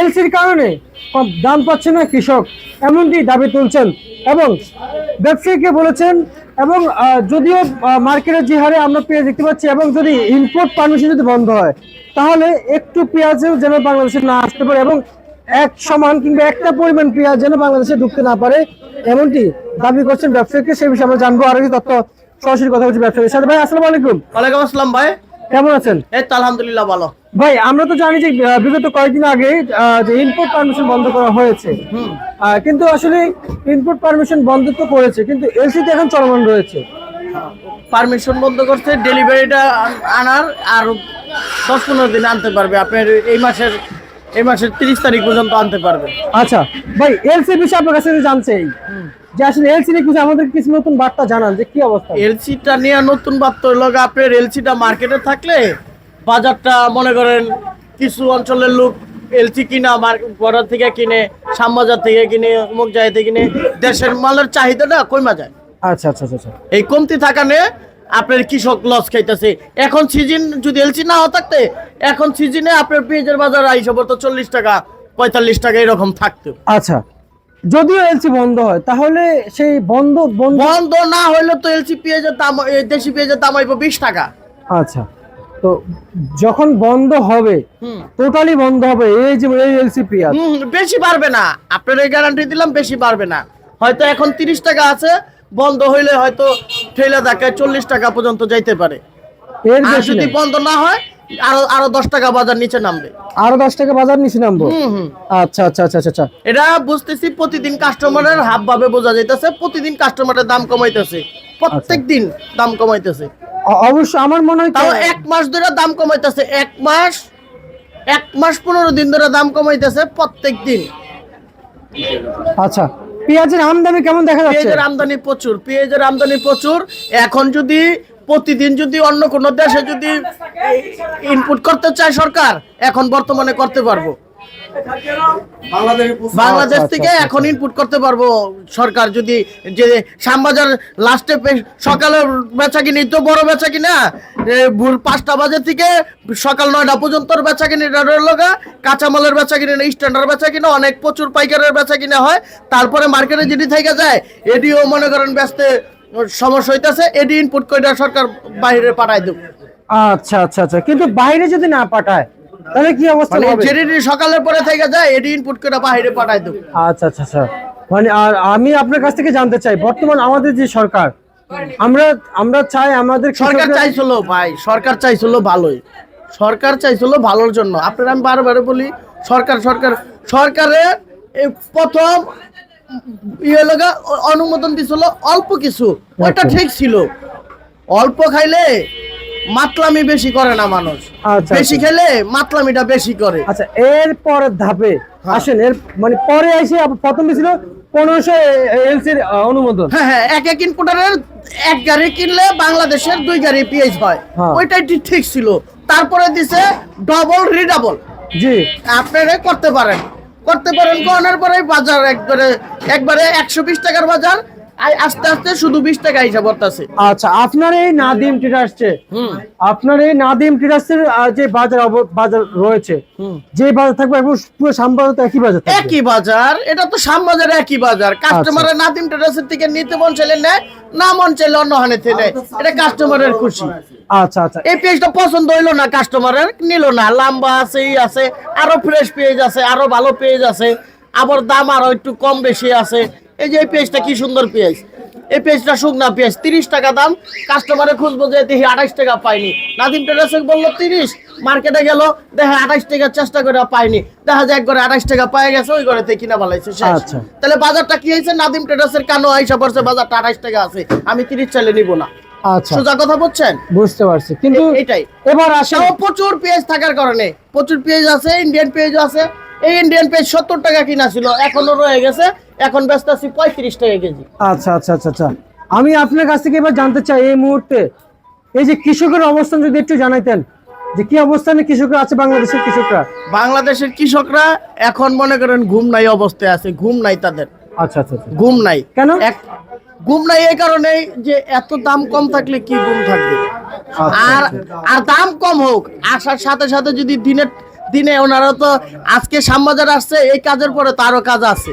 এলসির কারণে দাম পাচ্ছে না কৃষক, এমনটি দাবি তুলছেন এবং ব্যবসায়ীকে বলেছেন এবং যদিও মার্কেটের যে হারে আমরা পেঁয়াজ দেখতে পাচ্ছি এবং যদি ইম্পোর্ট পারমিশন যদি বন্ধ হয়, তাহলে একটু পেঁয়াজও যেন বাংলাদেশে না আসতে পারে এবং এক সমান কিংবা একটা পরিমাণ পেঁয়াজ যেন বাংলাদেশে ঢুকতে না পারে, এমনটি দাবি করছেন ব্যবসায়ীকে। সেই বিষয়ে আমরা জানব। আরও কিছু তথ্য সরাসরি কথা বলছি ব্যবসায়ীর সাথে। ভাই, আসসালামু আলাইকুম। ওয়ালাইকুম আসসালাম ভাই। কেমন আছেন? এই তো আলহামদুলিল্লাহ ভালো। ভাই আমরা তো জানি যে বিগত কয়েকদিন আগে যে ইনপুট পারমিশন বন্ধ করা হয়েছে। কিন্তু আসলে ইনপুট পারমিশন বন্ধ তো করেছে কিন্তু এলসিতে এখন চলমান রয়েছে। পারমিশন বন্ধ করছে ডেলিভারিটা আনার আর দশ পনেরো দিন আনতে পারবে। আপনার এই মাসের এই মাসের তিরিশ তারিখ পর্যন্ত আনতে পারবে। আচ্ছা ভাই এলসি বিষয়ে আপনার কাছে জানছে যে আসলে এলসি নিয়ে কিছু আমাদের কিছু নতুন বার্তা জানান যে কি অবস্থা? এলসিটা নিয়ে নতুন বার্তা হলো আপনার এলসিটা মার্কেটে থাকলে বাজারটা মনে করেন কিছু অঞ্চলের লোক এলসি কিনা বর্ডার থেকে কিনে শ্যামবাজার থেকে কিনে অমুক জায়গা থেকে কিনে দেশের মালের চাহিদাটা কমা যায়। আচ্ছা আচ্ছা আচ্ছা আচ্ছা। এই কমতি থাকানে আপনার কৃষক লস খাইতেছে। এখন সিজন যদি এলসি না থাকতে এখন সিজনে আপনার পেঁয়াজের বাজার আইসা পড়তো চল্লিশ টাকা পঁয়তাল্লিশ টাকা এরকম থাকতো। আচ্ছা যদিও এলসি বন্ধ হয় তাহলে সেই বন্ধ বন্ধ বন্ধ না হলে তো এলসি পেঁয়াজের দাম এই দেশি পেঁয়াজের দাম আইব বিশ টাকা। আচ্ছা তো যখন বন্ধ হবে টোটালি বন্ধ হবে এই যে এই এলসি পেঁয়াজ। বেশি পারবে না। আপনার এই গ্যারান্টি দিলাম বেশি পারবে না। হয়তো এখন তিরিশ টাকা আছে বন্ধ হইলে হয়তো ঠেলা ধাক্কায় চল্লিশ টাকা পর্যন্ত যাইতে পারে। আর যদি বন্ধ না হয় আরও আরও দশ টাকা বাজার নিচে নামবে। আরও দশ টাকা বাজার নিচে নামবো? আচ্ছা আচ্ছা আচ্ছা আচ্ছা আচ্ছা। এটা বুঝতেছি প্রতিদিন কাস্টমারের হাব ভাবে বোঝা যাইতেছে প্রতিদিন কাস্টমারের দাম কমাইতেছে। প্রত্যেক দিন দাম কমাইতেছে। অবশ্য আমার মনে হয় তাও এক মাস ধরে দাম কমাইতেছে এক মাস এক মাস পনেরো দিন ধরে দাম কমাইতেছে প্রত্যেক দিন। আচ্ছা। পেঁয়াজের আমদানি কেমন দেখা যাচ্ছে? পেঁয়াজের আমদানি প্রচুর, পেঁয়াজের আমদানি প্রচুর। এখন যদি প্রতিদিন যদি অন্য কোনো দেশে যদি ইনপুট করতে চায় সরকার, এখন বর্তমানে করতে পারব। বাংলাদেশ আচ্ছা, থেকে আচ্ছা, এখন ইনপুট করতে পারব সরকার যদি যে শ্যামবাজার লাস্টে সকালে বেচা কিনি তো বড় বেচা কিনা? ভোর পাঁচটা বাজে থেকে সকাল নয়টা পর্যন্ত বেচা কিনি লগা কাঁচামালের বেচা কিনে না স্ট্যান্ডার্ড বেচা কিনা অনেক প্রচুর পাইকারের বেচা কিনা হয়। তারপরে মার্কেটে যদি থেকে যায় এডিও মনে করেন ব্যস্তে সমস্যা হইতেছে এডি ইনপুট করে সরকার বাইরে পাঠায় দেব। আচ্ছা আচ্ছা আচ্ছা। কিন্তু বাইরে যদি না পাঠায় তাহলে কি অবস্থা মানে হবে? যেডি সকালের পরে থেকে যায় এডি ইনপুট করে বাইরে পাঠায় দেব। আচ্ছা আচ্ছা আচ্ছা। মানে আর আমি আপনার কাছ থেকে জানতে চাই বর্তমান আমাদের যে সরকার আমরা আমরা চাই আমাদের সরকার চাইছিল ভাই সরকার চাইছিল ভালোই। সরকার চাইছিল ভালোর জন্য। আপনার আমি বারবার বলি সরকার সরকার সরকারের এই প্রথম ইয়ে অনুমোদন দিছিল অল্প কিছু। ওটা আচ্ছা। ঠিক ছিল। অল্প খাইলে মাতলামি বেশি করে না মানুষ। আচ্ছা, বেশি আচ্ছা। খেলে মাতলামিটা বেশি করে। আচ্ছা এর পরের ধাপে হ্যাঁ। আসেন এর মানে পরে এসে প্রথমে ছিল পনেরোশো এলসির অনুমোদন। হ্যাঁ হ্যাঁ এক এক ইনপুটারের এক গাড়ি কিনলে বাংলাদেশের দুই গাড়ি পিএইচ হয়। হ্যাঁ। ওইটাই ঠিক- ছিল। তারপরে দিছে ডবল রিডাবল জি। আপনারা করতে পারেন। করতে পারেন করার পরে বাজার একবারে একবারে একশো বিশ টাকার বাজার আস্তে আস্তে শুধু বিশ টাকা হিসাব করতেছে। আচ্ছা আপনার এই নাদিম ট্রেডার্সে আপনার এই নাদিম ট্রেডার্সের যে বাজার বাজার রয়েছে যে বাজার থাকবে এবং পুরো একই বাজার একই বাজার এটা তো শ্যামবাজার একই বাজার। কাস্টমারের নাদিম ট্রেডার্সের থেকে নিতে মন চাইলে নেয় না মন চাইলে অন্য নেয়। এটা কাস্টমারের খুশি। আচ্ছা আচ্ছা। এই পেজটা পছন্দ হইল না কাস্টমারের নিল না। লম্বা আছে ই আছে আরও ফ্রেশ পেজ আছে আরও ভালো পেজ আছে আবার দাম আরও একটু কম বেশি আছে। এই যে এই পেজটা কি সুন্দর পেজ এই পেজটা শুকনা পেজ তিরিশ টাকা দাম। কাস্টমারে খুঁজবো যে দেখি আঠাশ টাকা পাইনি। নাদিম টেরাসে বলল তিরিশ মার্কেটে গেল দেখে আঠাশ টাকা চেষ্টা করে পাইনি। দেখা যায় এক ঘরে আঠাশ টাকা পাই গেছে ওই ঘরে কিনা বলাইছে। আচ্ছা। তাহলে বাজারটা কি হয়েছে? নাদিম ট্রেডার্সের কানো আইসা পড়ছে বাজারটা আঠাশ টাকা আছে আমি তিরিশ চাইলে নিব না। আচ্ছা। সোজা কথা বলছেন? বুঝতে পারছি। কিন্তু এটাই। এবার আসেন। তাও প্রচুর পেঁয়াজ থাকার কারণে প্রচুর পেঁয়াজ আছে ইন্ডিয়ান পেঁয়াজ আছে। এই ইন্ডিয়ান পেঁয়াজ সত্তর টাকা কিনা ছিল এখনও রয়ে গেছে। এখন ব্যস্ত আছি পঁয়ত্রিশ টাকা কেজি। আচ্ছা আচ্ছা আচ্ছা আচ্ছা। আমি আপনার কাছ থেকে এবার জানতে চাই এই মুহূর্তে এই যে কৃষকের অবস্থান যদি একটু জানাইতেন যে কি অবস্থানে কৃষকরা আছে বাংলাদেশের কৃষকরা? বাংলাদেশের কৃষকরা এখন মনে করেন ঘুম নাই অবস্থায় আছে ঘুম নাই তাদের। আচ্ছা আচ্ছা আচ্ছা। ঘুম নাই। কেন? এক ঘুম নাই এই কারণে যে এত দাম কম থাকলে কি ঘুম থাকবে? আচ্ছা, আর আর দাম কম হোক আসার সাথে সাথে যদি দিনের দিনে ওনারা তো আজকে শ্যামবাজার আসছে এই কাজের পরে তো আরও কাজ আছে।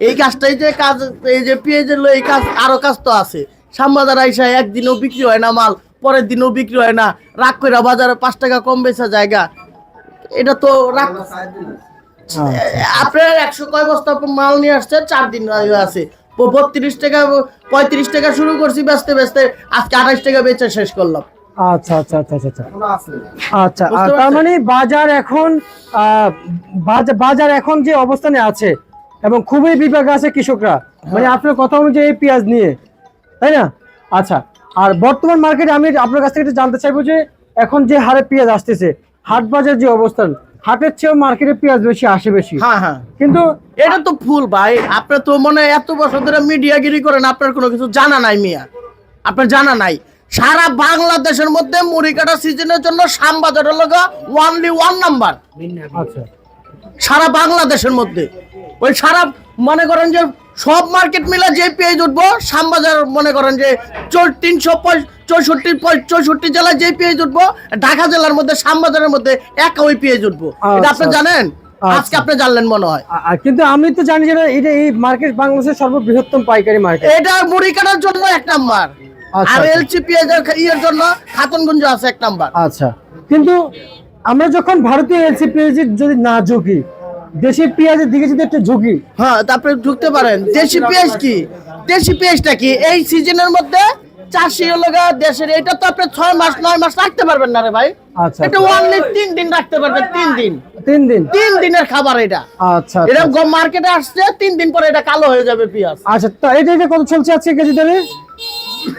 এই কাজটাই যে কাজ এই যে পেঁয়াজের লো এই কাজ আরও কাজ তো আছে। শ্যামবাজার আইসা একদিনও বিক্রি হয় না মাল পরের দিনও বিক্রি হয় না। রাগ করে বাজারে পাঁচ টাকা কম বেচা জায়গা। এটা তো রাগ আপনার একশো কয় বস্তা মাল নিয়ে আসছে? চার দিন আছে। বত্রিশ টাকা পঁয়ত্রিশ টাকা শুরু করছি বেচতে বেচতে আজকে আঠাশ টাকা বেচে শেষ করলাম। আচ্ছা আচ্ছা আচ্ছা আচ্ছা আচ্ছা। আচ্ছা তার মানে বাজার এখন বাজার এখন যে অবস্থানে আছে এবং খুবই বিপাক আছে কৃষকরা। মানে হ্যাঁ। আপনার কথা অনুযায়ী এই পেঁয়াজ নিয়ে তাই না? আচ্ছা আর বর্তমান মার্কেটে আমি আপনার কাছ থেকে একটু জানতে চাইব যে এখন যে হারে পেঁয়াজ আসতেছে হাট বাজার যে অবস্থান হাটের চেয়েও মার্কেটে পেঁয়াজ বেশি আসে বেশি। হ্যাঁ হ্যাঁ। কিন্তু এটা তো ফুল ভাই আপনার তো মনে এত বছর ধরে মিডিয়াগিরি করেন আপনার কোনো কিছু জানা নাই মিয়া। আপনার জানা নাই। সারা বাংলাদেশের মধ্যে মুড়ি কাটা সিজনের জন্য শ্যামবাজারের লোক ওয়ানলি ওয়ান নাম্বার আচ্ছা। সারা বাংলাদেশের মধ্যে। ওই সারা মনে করেন যে সব মার্কেট মিলে যে পেঁয়াজ উঠবো শ্যামবাজার মনে করেন যে তিনশো চৌষট্টি চৌষট্টি জেলায় যে পেঁয়াজ উঠবো ঢাকা জেলার মধ্যে শ্যামবাজারের মধ্যে এক ওই পেঁয়াজ উঠবো। এটা আপনি আচ্ছা। জানেন? আচ্ছা। আজকে আপনি জানলেন মনে হয়। কিন্তু আমি তো জানি যে এটা এই মার্কেট বাংলাদেশের সর্ববৃহত্তম পাইকারি মার্কেট এটা মুড়ি কাটার জন্য এক নাম্বার। আচ্ছা, আর আচ্ছা। এলসি পেঁয়াজের ইয়ের জন্য খাতনগঞ্জ আছে এক নাম্বার। আচ্ছা। কিন্তু আমরা যখন ভারতীয় এলসি পেঁয়াজের যদি না ঝুঁকি দেশি পেঁয়াজের দিকে যদি একটু ঝুঁকি। হ্যাঁ তারপরে ঢুকতে পারেন। দেশি পেঁয়াজ কি? দেশি পেঁয়াজটা কি? এই সিজনের মধ্যে চাষি হলো দেশের এটা তো আপনি ছয় মাস নয় মাস রাখতে পারবেন না রে ভাই। আচ্ছা এটা ওনলি তিন দিন রাখতে পারবেন তিন দিন। তিন দিন? তিন দিনের খাবার এটা। আচ্ছা এটা আচ্ছা মার্কেটে আসছে তিন দিন পরে এটা কালো হয়ে যাবে পেঁয়াজ। আচ্ছা তা এটা এটা কত চলছে আজকে কেজি দরে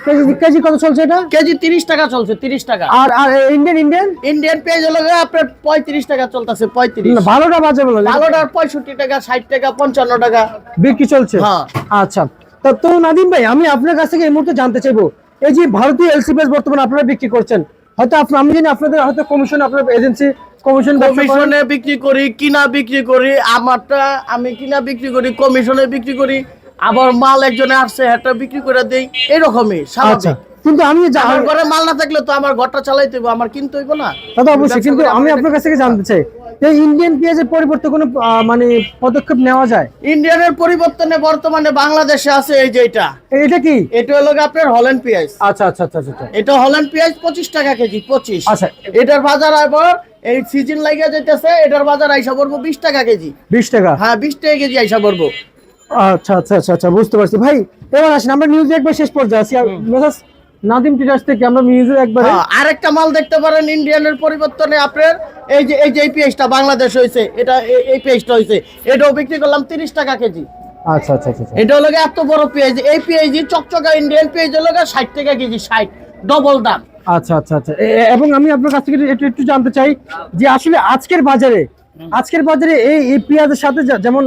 কেজি কেজি কত চলছে এটা? কেজি তিরিশ টাকা চলছে তিরিশ টাকা। আর আর ইন্ডিয়ান ইন্ডিয়ান ইন্ডিয়ান হলো আপনার পঁয়ত্রিশ টাকা চলতেছে পঁয়ত্রিশ। ভালোটা বাজে বলো। ভালোটার পঁয়ষট্টি টাকা ষাট টাকা পঞ্চান্ন টাকা। বিক্রি চলছে? হ্যাঁ। আচ্ছা। তা তো নাদিম ভাই আমি আপনার কাছ থেকে এই মুহূর্তে জানতে চাইব এই যে ভারতীয় এলসি পেঁয়াজ বর্তমানে আপনারা বিক্রি করছেন হয়তো আপনি আমি জানি আপনাদের হয়তো কমিশন আপনার এজেন্সি কমিশন কমিশনে বিক্রি করি কিনা বিক্রি করি আমারটা আমি কিনা বিক্রি করি কমিশনে বিক্রি করি। আবার মাল একজনে আসছে এটা বিক্রি করে দেই এরকমই আচ্ছা স্বাভাবিক। কিন্তু আমি যা- আমার ঘরে মাল না থাকলে তো আমার ঘরটা চালাইতে হবে আমার কিনতে হইব না। তো অবশ্যই কিন্তু আমি আপনার কাছ থেকে জানতে চাই এই ইন্ডিয়ান পেঁয়াজের পরিবর্তে কোনো আহ, মানে পদক্ষেপ নেওয়া যায়? ইন্ডিয়ানের পরিবর্তনে বর্তমানে বাংলাদেশে আছে এই যে এটা। এটা কি? এটা হলো গিয়ে আপনার হল্যান্ড পেঁয়াজ। আচ্ছা আচ্ছা আচ্ছা আচ্ছা এটা হল্যান্ড পেঁয়াজ পঁচিশ টাকা কেজি পঁচিশ। আচ্ছা। এটার বাজার আবার এই সিজন লাগিয়ে যেতেছে এটার বাজার আইসা পড়ব বিশ টাকা কেজি। বিশ টাকা? হ্যাঁ বিশ টাকা কেজি আইসা পড়ব। আচ্ছা আচ্ছা আচ্ছা আচ্ছা বুঝতে পারছি। ভাই এবার আসেন আমরা নিউজে একবার শেষ পর্যায়ে আছি। আর মেসাজ নাদিম টিটার্স থেকে আমরা নিউজে একবার হ্যাঁ, আরেকটা মাল দেখতে পারেন ইন্ডিয়ানের পরিবর্তনে আপনার এই যে এই যে এই পেঁয়াজটা বাংলাদেশ হয়েছে এটা এই- পেঁয়াজটা হয়েছে এটাও বিক্রি করলাম তিরিশ টাকা কেজি। আচ্ছা আচ্ছা আচ্ছা আচ্ছা। এটা হলো এত বড় পেঁয়াজ এই পেঁয়াজি চকচকা ইন্ডিয়ান পেঁয়াজ হলো ষাট টাকা কেজি ষাট ডবল দাম। আচ্ছা আচ্ছা আচ্ছা। এবং আমি আপনার কাছ থেকে একটু একটু জানতে চাই যে আসলে আজকের বাজারে আজকের বাজারে এই এই পেঁয়াজের সাথে যেমন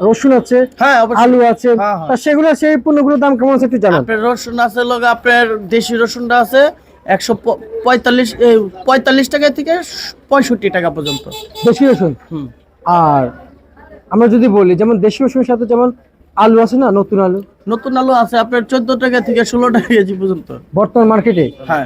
রসুন আছে হ্যাঁ আলু আছে হ্যাঁ, হ্যাঁ। সেগুলো সেই পণ্যগুলোর দাম কেমন আছে একটু জানান। রসুন আছে লোক আপনার দেশি রসুনটা আছে একশো পঁয়তাল্লিশ পঁয়তাল্লিশ টাকা থেকে পঁয়ষট্টি টাকা পর্যন্ত। দেশি রসুন? হুম। আর আমরা যদি বলি যেমন দেশি রসুনের সাথে যেমন আলু আছে না নতুন আলু? নতুন আলু আছে আপনার চোদ্দ টাকা থেকে ষোলো টাকা কেজি পর্যন্ত। বর্তমান মার্কেটে হ্যাঁ।